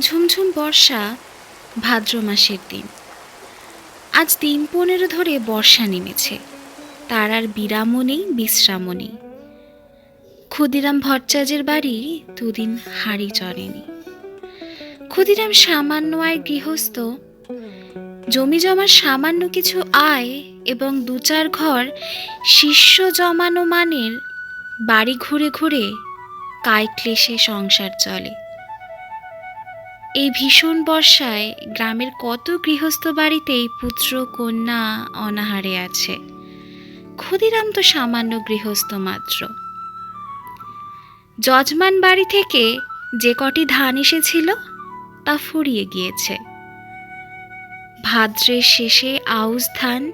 ঝুমঝুম বর্ষা ভাদ্র মাসের দিন। আজ দিন পনেরো ধরে বর্ষা নেমেছে। তার আর বিরামও নেই, বিশ্রামও নেই। ক্ষুদিরাম ভট্টাচার্যের বাড়ি দুদিন হাড়ি চড়েনি। ক্ষুদিরাম সামান্য আয় গৃহস্থ, জমি জমার সামান্য কিছু আয় এবং দু চার ঘর শিষ্য জমানো মানের বাড়ি ঘুরে ঘুরে কায়ক্লেশে সংসার চলে। এই ভীষণ বর্ষায় গ্রামের কত গৃহস্থ বাড়িতেই পুত্র, কন্যা অনাহারে আছে। ক্ষুদিরাম তো সামান্য গৃহস্থ মাত্র। যজমান বাড়ি থেকে যে কটি ধান এসেছিল, তা ফুরিয়ে গিয়েছে। ভাদ্রের শেষে আউশ ধান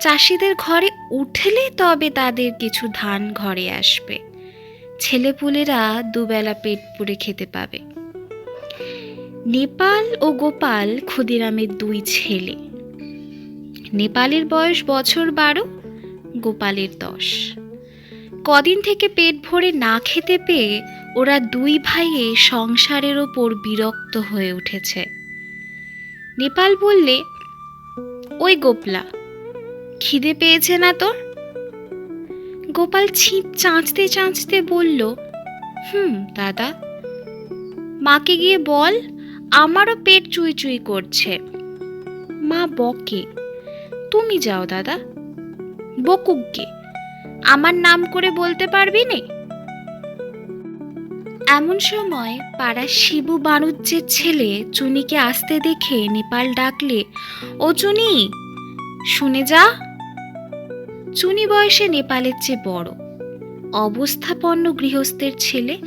চাষিদের ঘরে উঠলে তবে তাদের কিছু ধান ঘরে আসবে। ছেলেপুলেরা দুবেলা পেট পুড়ে খেতে পাবে। নেপাল ও গোপাল ক্ষুদিরামের দুই ছেলে। নেপালের বয়স বছর বারো, গোপালের দশ। কদিন থেকে পেট ভরে না খেতে পেয়ে ওরা দুই ভাইয়ে সংসারের ওপর বিরক্ত হয়ে উঠেছে। নেপাল বললে, ওই গোপলা, খিদে পেয়েছে না তোর? গোপাল ছিপ চাঁচতে চাঁচতে বলল, হুম, দাদা। মাকে গিয়ে বল আমারও পেট চুই চুই করছে। মা বকে, তুমি যাও দাদা। বকুককে, আমার নাম করে বলতে পারবি নে? এমন সময় পাড়ার শিবু বাণুজ্যের ছেলে চুনিকে আসতে দেখে নেপাল ডাকলে, ও চুনি, শুনে যা। চুনি বয়সে নেপালের চেয়ে বড়। অবস্থাপন্ন গৃহস্থের ছেলে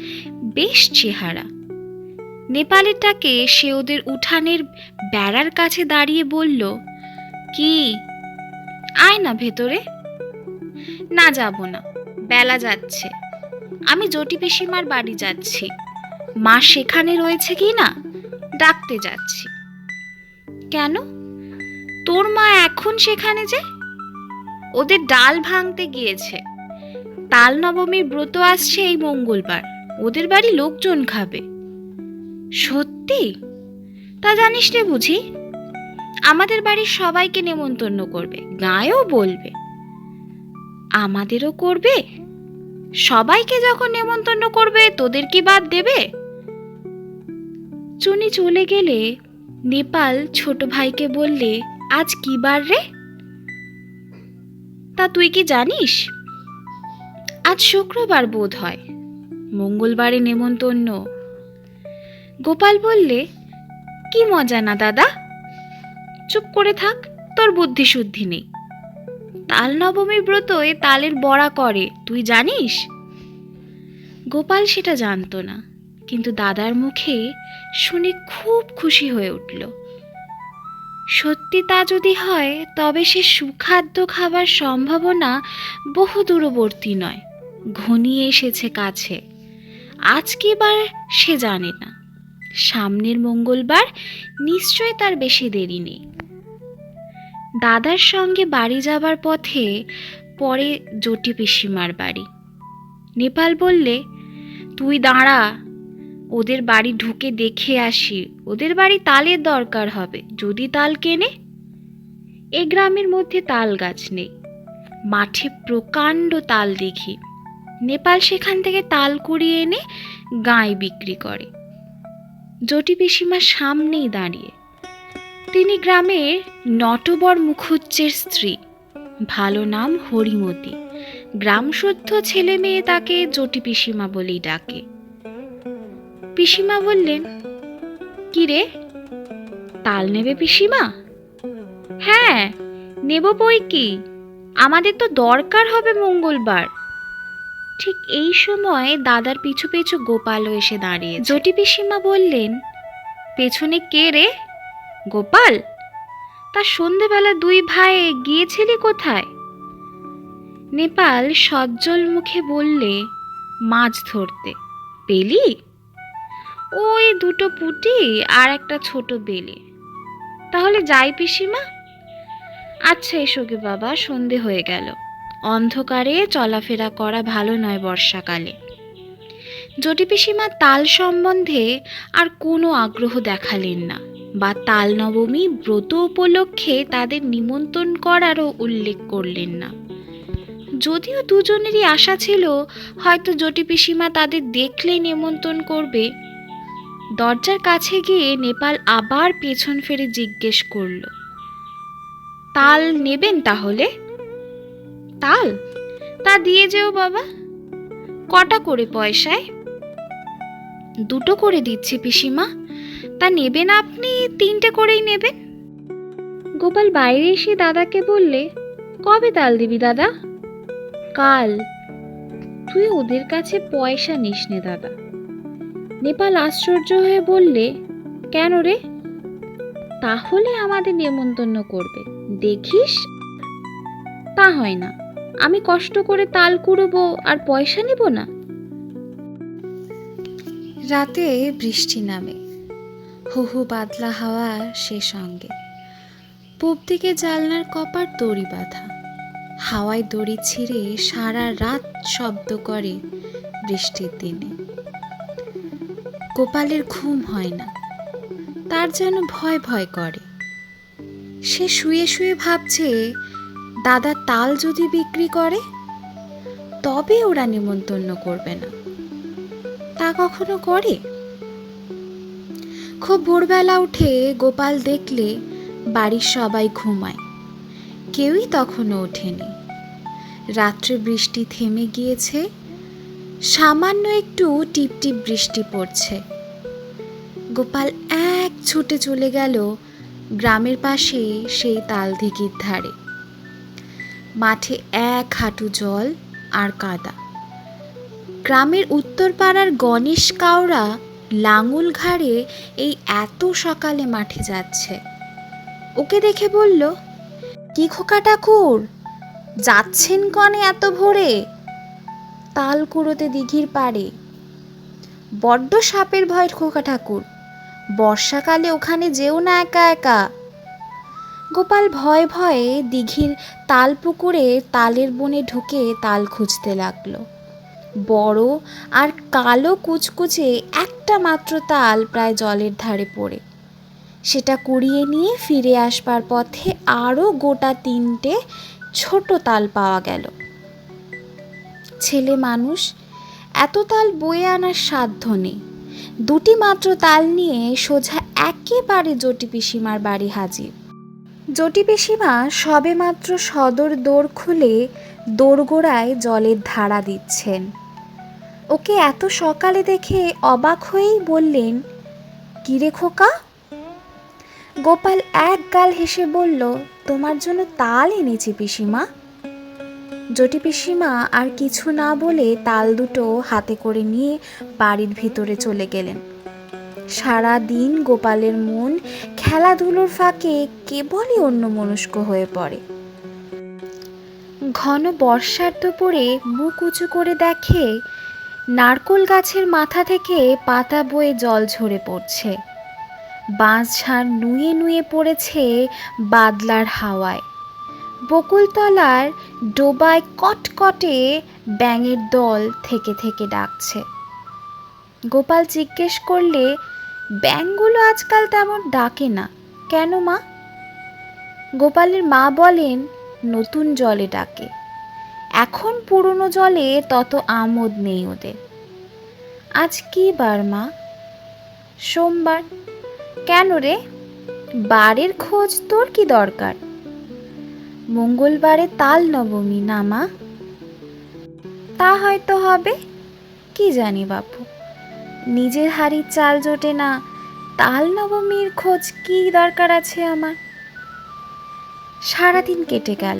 বেশ চেহারা। নেপালেরটাকে সে ওদের উঠানের বেড়ার কাছে দাঁড়িয়ে বলল, কি? আয় না ভেতরে। না যাব না। বেলা যাচ্ছে। আমি জটি পিসিমার বাড়ি যাচ্ছি। মা সেখানে রয়েছে কি না? ডাকতে যাচ্ছি। কেন? তোর মা এখন সেখানে যে? ওদের ডাল ভাঙতে গিয়েছে। তাল নবমীর ব্রত আসছে এই মঙ্গলবার। ওদের বাড়ি লোকজন খাবে। সত্যি? তা জানিস রে বুঝি? আমাদের বাড়ির সবাইকে নেমন্তন্ন করবে, গায়েও বলবে। আমাদেরও করবে? সবাইকে যখন নেমন্তন্ন করবে, তোদের কি বাদ দেবে? চুনি চলে গেলে নেপাল ছোট ভাইকে বললে, আজ কি বার রে? তা তুই কি জানিস? আজ শুক্রবার বোধ হয় মঙ্গলবারে নেমন্তন্ন। গোপাল বললে, কি মজা না দাদা? চুপ করে থাক, তোর বুদ্ধি শুদ্ধি নেই। তাল নবমীর এ তালের বড়া করে, তুই জানিস? গোপাল সেটা জানতো না, কিন্তু দাদার মুখে শুনে খুব খুশি হয়ে উঠল। সত্যি তা যদি হয়, তবে সে সুখাদ্য খাবার সম্ভাবনা বহু দূরবর্তী নয়, ঘনিয়ে এসেছে কাছে। আজ কি বার সে জানে না। সামনের মঙ্গলবার নিশ্চয় তার বেশি দেরি নেই। দাদার সঙ্গে বাড়ি যাবার পথে পরে জটি পিসিমার বাড়ি। নেপাল বললে, তুই দাঁড়া, ওদের বাড়ি ঢুকে দেখে আসি। ওদের বাড়ি তালের দরকার হবে, যদি তাল কেনে? এ গ্রামের মধ্যে তাল গাছ নেই। মাঠে প্রকাণ্ড তাল দেখি। নেপাল সেখান থেকে তাল কুড়িয়ে এনে গায়ে বিক্রি করে। জটি পিসিমার সামনেই দাঁড়িয়ে। তিনি গ্রামের নটবর মুখুজ্জের স্ত্রী। ভালো নাম হরিমতি। গ্রামশুদ্ধ ছেলে মেয়ে তাকে জটি পিসিমা বলেই ডাকে। পিসিমা বললেন, কি রে? তাল নেবে পিসিমা? হ্যাঁ নেব বই কি? আমাদের তো দরকার হবে মঙ্গলবার। ঠিক এই সময় দাদার পিছু পিছু গোপালও এসে দাঁড়িয়ে জটি পিসিমা বললেন, পেছনে কে রে? গোপাল? তা সন্ধেবেলা দুই ভাই গিয়েছিলি কোথায়? নেপাল সজ্জল মুখে বললে, মাছ ধরতে। পেলি? ওই দুটো পুটি আর একটা ছোট বেলে। তাহলে যাই পিসিমা। আচ্ছা এসো গে বাবা, সন্ধে হয়ে গেল। অন্ধকারে চলাফেরা করা ভালো নয় বর্ষাকালে। জটি পিসিমা তাল সম্বন্ধে আর কোনো আগ্রহ দেখালেন না বা তাল নবমী ব্রত উপলক্ষে তাদের নিমন্ত্রণ করারও উল্লেখ করলেন না। যদিও দুজনেরই আশা ছিল হয়তো জটি পিসিমা তাদের দেখলে নিমন্ত্রণ করবে, দরজার কাছে গিয়ে নেপাল আবার পেছন ফেরে জিজ্ঞেস করল, তাল নেবেন তাহলে? তাল? তা দিয়ে যেও বাবা। কটা করে পয়সায়? দুটো করে দিচ্ছি পিসিমা। তা নেবেন আপনি? তিনটে করেই নেবেন। গোপাল বাইরে এসে দাদাকে বললে, কবে তাল দিবি দাদা? কাল। তুই ওদের কাছে পয়সা নিস নে দাদা। নেপাল আশ্চর্য হয়ে বললে, কেন রে? তাহলে আমাদের নেমন্তন্ন করবে। দেখিস? তা হয় না। আমি কষ্ট করে তাল কুড়োবো আর পয়সা নেব না? রাতে বৃষ্টি নামে। হু হু বাদলা হাওয়া সে সঙ্গে। পূব দিকে জালনার কপার দড়ি বাঁধা। হাওয়ায় দড়ি ছিঁড়ে সারা রাত শব্দ করে বৃষ্টির দিনে। গোপালের ঘুম হয় না। তার যেন ভয় ভয় করে। সে শুয়ে শুয়ে ভাবছে দাদা তাল যদি বিক্রি করে, তবে ওরা নিমন্তন্ন করবে না। তা কখনো করে? খুব ভোরবেলা উঠে গোপাল দেখলে বাড়ির সবাই ঘুমায়। কেউই তখনও ওঠেনি। রাত্রে বৃষ্টি থেমে গিয়েছে, সামান্য একটু টিপটিপ বৃষ্টি পড়ছে। গোপাল এক ছুটে চলে গেল গ্রামের পাশে সেই তালদিঘির ধারে। মাঠে এক হাঁটু জল আর কাদা। গ্রামের উত্তর পাড়ার গণেশ কাওড়া লাঙুল ঘাড়ে এই এত সকালে মাঠে যাচ্ছে। ওকে দেখে বলল, কি খোকা ঠাকুর যাচ্ছেন কনে এত ভোরে? তাল কুড়োতে দিঘির পাড়ে। বড্ড সাপের ভয় খোকা ঠাকুর বর্ষাকালে ওখানে যেও না একা একা। গোপাল ভয়ে ভয়ে দিঘির তাল পুকুরে তালের বনে ঢুকে তাল খুঁজতে লাগল। বড় আর কালো কুচকুচে একটা মাত্র তাল প্রায় জলের ধারে পড়ে। সেটা কুড়িয়ে নিয়ে ফিরে আসবার পথে আরও গোটা তিনটে ছোট তাল পাওয়া গেল। ছেলে মানুষ, এত তাল বয়ে আনার সাধ্য নেই। দুটি মাত্র তাল নিয়ে সোজা একেবারে জটি পিসিমার বাড়ি হাজির। জটি পিসিমা সবে মাত্র সদর দোর খুলে দোরগোড়ায় জলের ধারা দিচ্ছেন। ওকে এত সকালে দেখে অবাক হয়েই বললেন, কিরে খোকা? গোপাল এক গাল হেসে বলল, তোমার জন্য তাল এনেছি পিসিমা। জটি পিসিমা আর কিছু না বলে তাল দুটো হাতে করে নিয়ে বাড়ির ভিতরে চলে গেলেন। সারা দিন গোপালের মন খেলাধুলোর ফাঁকে কেবলই অন্য মনস্ক হয়ে পড়ে। ঘন বর্ষার দুপুরে মুখ উঁচু করে দেখে নারকোল গাছের মাথা থেকে পাতা বয়ে জল ঝরে পড়ছে। বাঁশঝাড় নুয়ে নুয়ে পড়েছে বাদলার হাওয়ায়। বকুলতলার ডোবায় কটকটে ব্যাঙের দল থেকে থেকে ডাকছে। গোপাল জিজ্ঞেস করলে ব্যাঙগুলো আজকাল তেমন ডাকে না। কেন মা? গোপালের মা বলেন, নতুন জলে ডাকে। এখন পুরনো জলে তত আমোদ নেই ওদের। আজ কি বার মা? সোমবার। কেন রে? বারের খোঁজ তোর কি দরকার? মঙ্গলবারে তাল নবমী না মা? তা হয়তো হবে, কি জানি বাপু। নিজের হাড়ির চাল জোটে না। তাল নবমীর খোঁজ কি দরকার আছে আমার? সারাদিন কেটে গেল।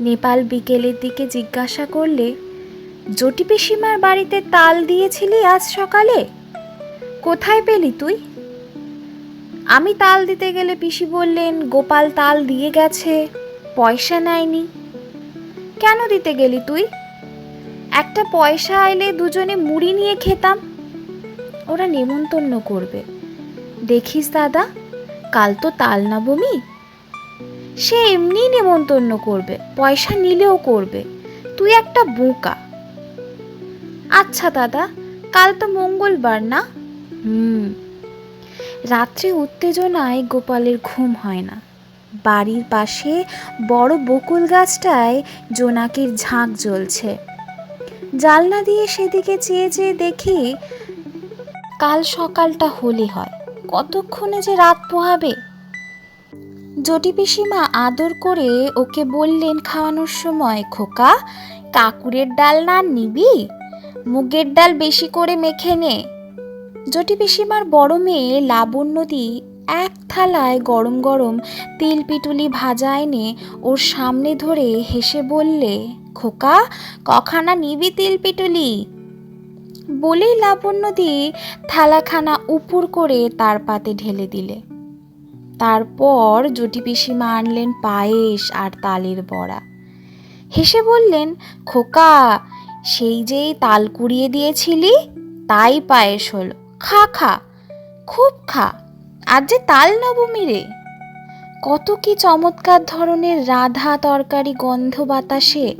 নেপাল বিকেলের দিকে জিজ্ঞাসা করলে, জটি পিসিমার বাড়িতে তাল দিয়েছিলি আজ সকালে? কোথায় পেলি তুই? আমি তাল দিতে গেলে পিসি বললেন, গোপাল তাল দিয়ে গেছে, পয়সা নেয়নি। কেন দিতে গেলি তুই? একটা পয়সা আইলে দুজনে মুড়ি নিয়ে খেতাম। ওরা নেমন্তন্ন করবে। দেখিস দাদা, কাল তো তাল নবমী। সে এমনি নেমন্তন্ন করবে, পয়সা নিলেও করবে। তুই একটা বোকা। আচ্ছা দাদা, কাল তো মঙ্গলবার না? হুম। রাত্রে উত্তেজনায় গোপালের ঘুম হয় না। বাড়ির পাশে বড় বকুল গাছটায় জোনাকির ঝাঁক জ্বলছে। জালনা দিয়ে সেদিকে চেয়ে চেয়ে দেখি কাল সকালটা হোলি হয়। কতক্ষণে যে রাত পোহাবে? জটি পিসিমা আদর করে ওকে বললেন খাওয়ানোর সময়, খোকা, কাকুরের ডাল না নিবি? মুগের ডাল বেশি করে মেখে নে। জটি পিসিমার বড় মেয়ে লাবণ্যদি এক থালায় গরম গরম তিল পিটুলি ভাজা এনে ওর সামনে ধরে হেসে বললে, খোকা, কখানা নিবি তিল পিটুলি? বলেই লাবণ্যদি থালাখানা উপুর করে তার পাতে ঢেলে দিলে। তারপর জটি পিসিমা আনলেন পায়েস আর তালের বড়া। হেসে বললেন, খোকা, সেই যেই তাল কুড়িয়ে দিয়েছিলি, তাই পায়েস হলো। খা খা, খুব খা আর যে তাল নবমী রে। কত কি চমৎকার ধরনের রাধা তরকারি গন্ধ বাতাসে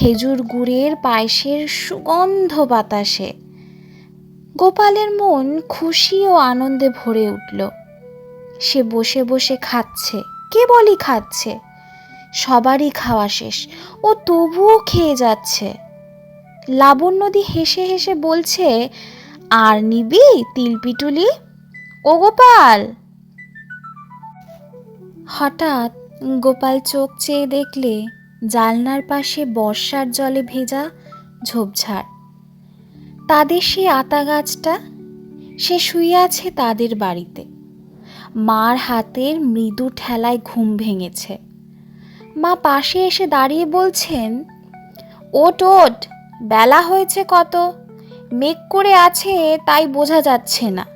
খেজুর গুড়ের পায়েসের সুগন্ধ বাতাসে। গোপালের মন খুশি ও আনন্দে ভরে উঠল। সে বসে বসে খাচ্ছে, কেবলই খাচ্ছে। সবারই খাওয়া শেষ ও তবুও খেয়ে যাচ্ছে। লাবণ্যদি হেসে হেসে বলছে, আর নিবি, তিলপিটুলি? ও গোপাল! হঠাৎ গোপাল চোখ চেয়ে দেখলে জালনার পাশে বর্ষার জলে ভেজা ঝোপঝাড়। তাদের সে আতা গাছটা, সে শুয়ে আছে তাদের বাড়িতে। মার হাতের মৃদু ঠেলায় ঘুম ভেঙেছে। মা পাশে এসে দাঁড়িয়ে বলছেন ওট ওট বেলা হয়েছে কত, মেঘ করে আছে তাই বোঝা যাচ্ছে না।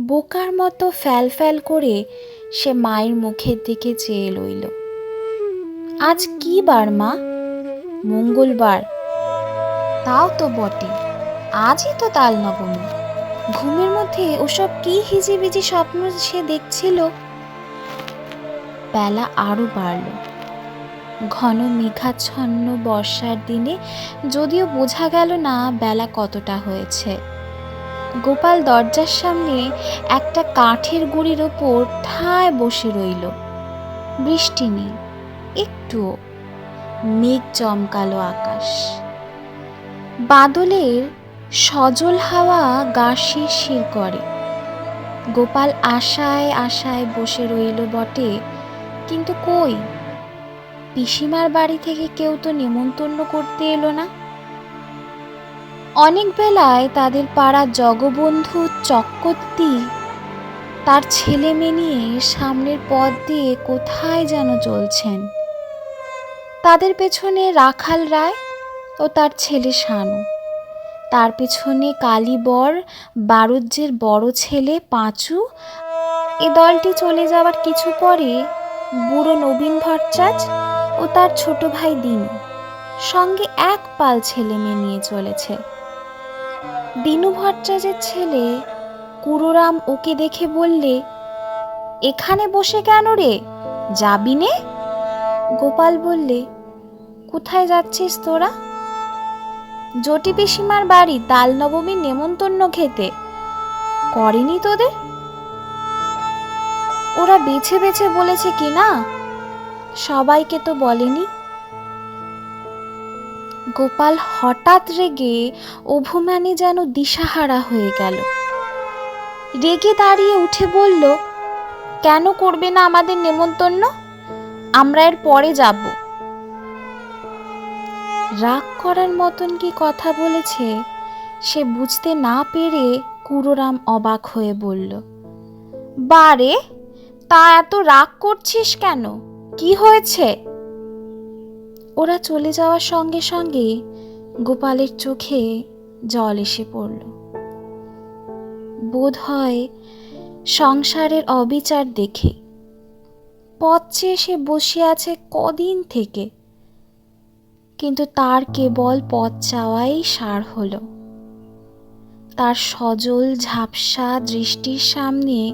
বোকার মতো ফ্যাল ফ্যাল করে সে মায়ের মুখের দিকে চেয়ে লইল আজ কি বার, মা? মঙ্গলবার। তাও তো বটে, আজই তো তাল নবমী ঘুমের মধ্যে ওসব কি হিজিবিজি স্বপ্ন সে দেখছিল? বেলা আরও বাড়ল। ঘন মেঘাচ্ছন্ন বর্ষার দিনে যদিও বোঝা গেল না বেলা কতটা হয়েছে। গোপাল দরজার সামনে একটা কাঠের গুড়ির ওপর ঠায় বসে রইল। বৃষ্টি নেই। একটুও মেঘ চমকালো আকাশ। বাদলের সজল হাওয়া গা শিরশির করে। গোপাল আশায় আশায় বসে রইল বটে, কিন্তু কই? পিসিমার বাড়ি থেকে কেউ তো নেমন্তন্ন করতে এলো না। অনেক বেলায় তাদের পাড়া জগবন্ধু চক্কর্তি তার ছেলে মেয়ে নিয়ে সামনের পথ দিয়ে কোথায় যেন চলছেন। তাদের পেছনে রাখাল রায় ও তার ছেলে শানু। তার পেছনে কালীবর বারুজ্যের বড় ছেলে পাঁচু। এ দলটি চলে যাওয়ার কিছু পরে বুড়ো নবীন ভট্টাচ ও তার ছোট ভাই দিনু সঙ্গে এক পাল ছেলে মেয়ে নিয়ে চলেছে। দিনু ভট্টাচের ছেলে কুরুরাম ওকে দেখে বললে, এখানে বসে কেন রে? যাবি নে? গোপাল বললে, কোথায় যাচ্ছিস তোরা? জটি পিসিমার বাড়ি তাল নবমীর নেমন্তন্ন খেতে। করেনি তোদের? ওরা বেছে বেছে বলেছে কি না? সবাইকে তো বলেনি। গোপাল হঠাৎ রেগে অভিমানী যেন দিশাহারা হয়ে গেল। রেগে দাঁড়িয়ে উঠে বলল, কেন করবে না আমাদের নেমন্তন্ন? আমরা এর পরে যাব। রাগ করার মতন কি কথা বলেছে, সে বুঝতে না পেরে কুরোরাম অবাক হয়ে বলল, বারে, তা এত রাগ করছিস কেন? কি হয়েছে? ওরা চলে যাওয়ার সঙ্গে সঙ্গে গোপালের চোখে জল এসে পড়ল। বোধ হয় সংসারের অবিচার দেখে পথ চেয়ে সে বসে আছে কদিন থেকে। কিন্তু তার কেবল পথ চাওয়াই সার হলো। তার সজল ঝাপসা দৃষ্টির সামনে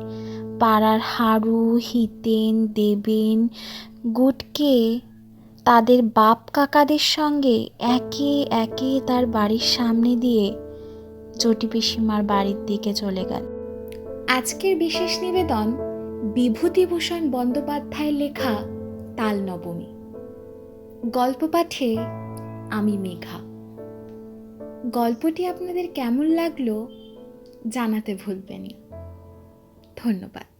পাড়ার হাড়ু, হিতেন, দেবেন, গুটকে, তাদের বাপ কাকাদের সঙ্গে একে একে তার বাড়ির সামনে দিয়ে চটি পিসিমার বাড়ির দিকে চলে গেল। আজকের বিশেষ নিবেদন বিভূতিভূষণ বন্দ্যোপাধ্যায়ের লেখা তাল নবমী গল্প পাঠে আমি মেঘা। গল্পটি আপনাদের কেমন লাগল জানাতে ভুলবেন। ধন্যবাদ।